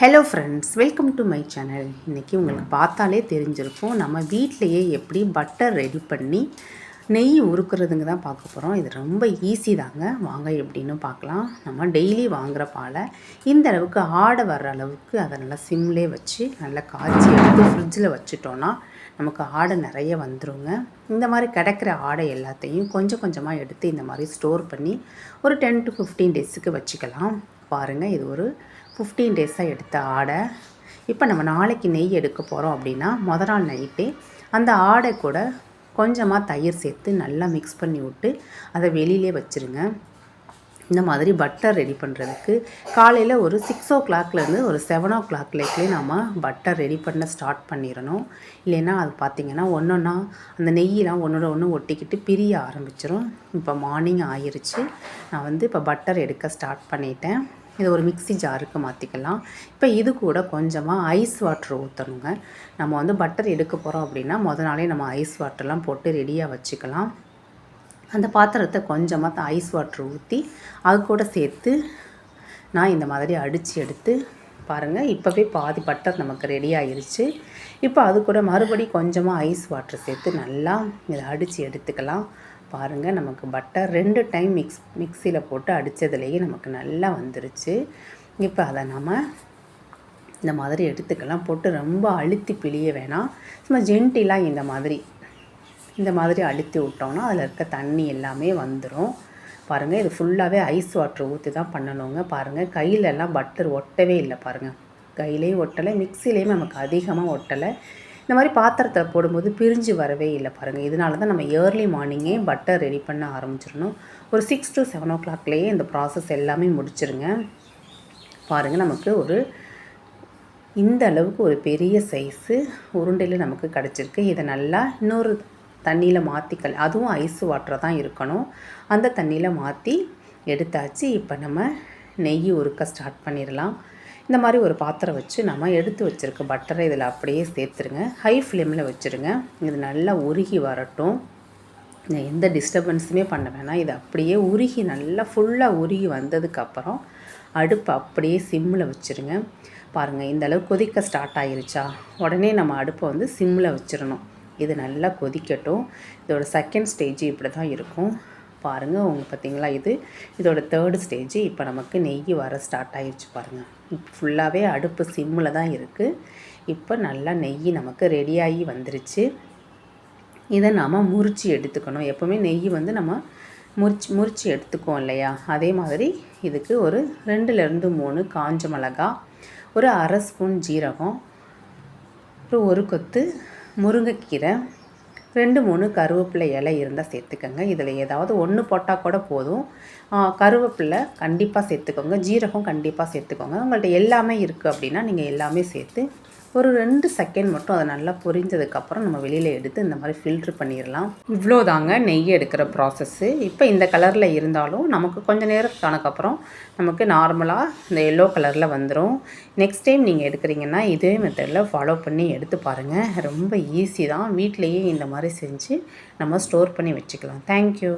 Hello friends welcome to my channel இன்றைக்கி உங்களுக்கு பார்த்தாலே தெரிஞ்சிருக்கும் நம்ம வீட்டிலையே எப்படி பட்டர் ரெடி பண்ணி நெய் உருக்குறதுங்க தான் பார்க்க போகிறோம் இது ரொம்ப ஈஸி தாங்க. வாங்க எப்படின்னு பார்க்கலாம். நம்ம டெய்லி வாங்குகிற பாலை இந்த அளவுக்கு ஆடை வர்ற அளவுக்கு அதை நல்லா சிம்லே வச்சு நல்லா காய்ச்சி எடுத்து ஃப்ரிட்ஜில் வச்சுட்டோன்னா நமக்கு ஆடை நிறைய வந்துருங்க. இந்த மாதிரி கிடைக்கிற ஆடை எல்லாத்தையும் கொஞ்சம் கொஞ்சமாக எடுத்து இந்த மாதிரி ஸ்டோர் பண்ணி ஒரு டென் டு ஃபிஃப்டீன் டேஸுக்கு வச்சுக்கலாம். பாருங்கள் இது ஒரு ஃபிஃப்டீன் டேஸாக எடுத்த ஆடை. இப்போ நம்ம நாளைக்கு நெய் எடுக்க போகிறோம் அப்படின்னா முத நாள் நைட்டே அந்த ஆடை கூட கொஞ்சமாக தயிர் சேர்த்து நல்லா மிக்ஸ் பண்ணி விட்டு அதை வெளியிலே வச்சுருங்க. இந்த மாதிரி பட்டர் ரெடி பண்ணுறதுக்கு காலையில் ஒரு சிக்ஸ் ஓ கிளாக்லேருந்து ஒரு செவன் ஓ கிளாக்லேயே நம்ம பட்டர் ரெடி பண்ண ஸ்டார்ட் பண்ணிடணும். இல்லைன்னா அது பார்த்திங்கன்னா ஒன்றொன்னா அந்த நெய்யெலாம் ஒன்றோட ஒன்று ஒட்டிக்கிட்டு பிரிய ஆரம்பிச்சிடும் இப்போ மார்னிங் ஆயிடுச்சு நான் வந்து இப்போ பட்டர் எடுக்க ஸ்டார்ட் பண்ணிட்டேன். இதை ஒரு மிக்சி ஜாருக்கு மாற்றிக்கலாம் இப்போ இது கூட கொஞ்சமாக ஐஸ் வாட்டர் ஊற்றணுங்க நம்ம வந்து பட்டர் எடுக்க போகிறோம் அப்படின்னா முத நாளே நம்ம ஐஸ் வாட்டர்லாம் போட்டு ரெடியாக வச்சுக்கலாம். அந்த பாத்திரத்தை கொஞ்சமாக ஐஸ் வாட்டர் ஊற்றி அது கூட சேர்த்து நான் இந்த மாதிரி அடித்து எடுத்து பாருங்கள் இப்போவே பாதி பட்டர் நமக்கு ரெடி ஆகிருச்சு இப்போ அது கூட மறுபடி கொஞ்சமாக ஐஸ் வாட்டர் சேர்த்து நல்லா இதை அடித்து எடுத்துக்கலாம். பாருங்கள் நமக்கு பட்டர் ரெண்டு டைம் மிக்ஸ் மிக்சியில் போட்டு அடித்ததுலேயே நமக்கு நல்லா வந்துருச்சு. இப்போ அதை நம்ம இந்த மாதிரி எடுத்துக்கலாம். போட்டு ரொம்ப அழுத்தி பிழிய வேணாம். சும்மா ஜென்டிலாக இந்த மாதிரி இந்த மாதிரி அழுத்தி விட்டோம்னா அதில் இருக்க தண்ணி எல்லாமே வந்துடும் பாருங்கள் இது ஃபுல்லாகவே ஐஸ் வாட்டர் ஊற்றி தான் பண்ணணுங்க. பாருங்கள் கையிலெல்லாம் பட்டர் ஒட்டவே இல்லை. பாருங்கள் கையிலேயும் ஒட்டலை மிக்சிலேயும் நமக்கு அதிகமாக ஒட்டலை. இந்த மாதிரி பாத்திரத்தில் போடும்போது பிரிஞ்சு வரவே இல்லை பாருங்கள் இதனால தான் நம்ம ஏர்லி மார்னிங்கே பட்டர் ரெடி பண்ண ஆரம்பிச்சிடணும். ஒரு சிக்ஸ் டு செவன் ஓ கிளாக்லேயே இந்த ப்ராசஸ் எல்லாமே முடிச்சிருங்க. பாருங்கள் நமக்கு ஒரு இந்த அளவுக்கு ஒரு பெரிய சைஸு உருண்டையில் நமக்கு கிடச்சிருக்கு. இதை நல்லா இன்னொரு தண்ணியில் மாற்றிக்கல் அதுவும் ஐஸ் வாட்டர் தான் இருக்கணும். அந்த தண்ணியில் மாற்றி எடுத்தாச்சு. இப்போ நம்ம நெய் உருக்க ஸ்டார்ட் பண்ணிடலாம். இந்த மாதிரி ஒரு பாத்திரம் வச்சு நம்ம எடுத்து வச்சுருக்க பட்டரை இதில் அப்படியே சேர்த்துருங்க. ஹை ஃப்ளேமில் வச்சுருங்க. இது நல்லா உருகி வரட்டும். எந்த டிஸ்டர்பன்ஸுமே பண்ண வேணாம். இது அப்படியே உருகி நல்லா ஃபுல்லாக உருகி வந்ததுக்கப்புறம் அடுப்பு அப்படியே சிம்மில் வச்சுருங்க. பாருங்கள் இந்த அளவு கொதிக்க ஸ்டார்ட் ஆகிருச்சா உடனே நம்ம அடுப்பை வந்து சிம்மில் வச்சிடணும் இது நல்லா கொதிக்கட்டும். இதோட செகண்ட் ஸ்டேஜ் இப்படி தான் இருக்கும். பாருங்கள் அவங்க பார்த்திங்களா இது? இதோட தேர்டு ஸ்டேஜ் இப்போ நமக்கு நெய் வர ஸ்டார்ட் ஆகிடுச்சு பாருங்கள் ஃபுல்லாகவே அடுப்பு சிம்மில் தான் இருக்குது இப்போ நல்லா நெய் நமக்கு ரெடியாகி வந்துருச்சு. இதை நாம் முறித்து எடுத்துக்கணும். எப்போவுமே நெய் வந்து நம்ம முறிச்சு முறித்து எடுத்துக்குவோம் இல்லையா? அதே மாதிரி இதுக்கு ஒரு ரெண்டுலேருந்து மூணு காஞ்ச மிளகா ஒரு அரை ஸ்பூன் ஜீரகம் அப்புறம் ஒரு கொத்து முருங்கைக்கீரை ரெண்டு மூணு கருவேப்பிலை இலை இருந்தால் சேர்த்துக்கோங்க. இதில் ஏதாவது ஒன்று போட்டால் கூட போதும். கருவேப்பிலை கண்டிப்பாக சேர்த்துக்கோங்க. ஜீரகம் கண்டிப்பாக சேர்த்துக்கோங்க. உங்கள்கிட்ட எல்லாமே இருக்குது அப்படின்னா நீங்கள் எல்லாமே சேர்த்து ஒரு ரெண்டு செகண்ட் மட்டும் அதை நல்லா பொரிஞ்சதுக்கப்புறம் நம்ம வெளியில் எடுத்து இந்த மாதிரி ஃபில்ட்ரு பண்ணிடலாம் இவ்வளோ தாங்க நெய் எடுக்கிற ப்ராசஸ்ஸு இப்போ இந்த கலரில் இருந்தாலும் நமக்கு கொஞ்சம் நேரத்துக்கானக்கப்புறம் நமக்கு நார்மலாக இந்த எல்லோ கலரில் வந்துடும் நெக்ஸ்ட் டைம் நீங்கள் எடுக்கிறீங்கன்னா இதே மெத்தடில் ஃபாலோ பண்ணி எடுத்து பாருங்கள் ரொம்ப ஈஸி தான். வீட்லேயே இந்த மாதிரி செஞ்சு நம்ம ஸ்டோர் பண்ணி வச்சுக்கலாம். தேங்க்யூ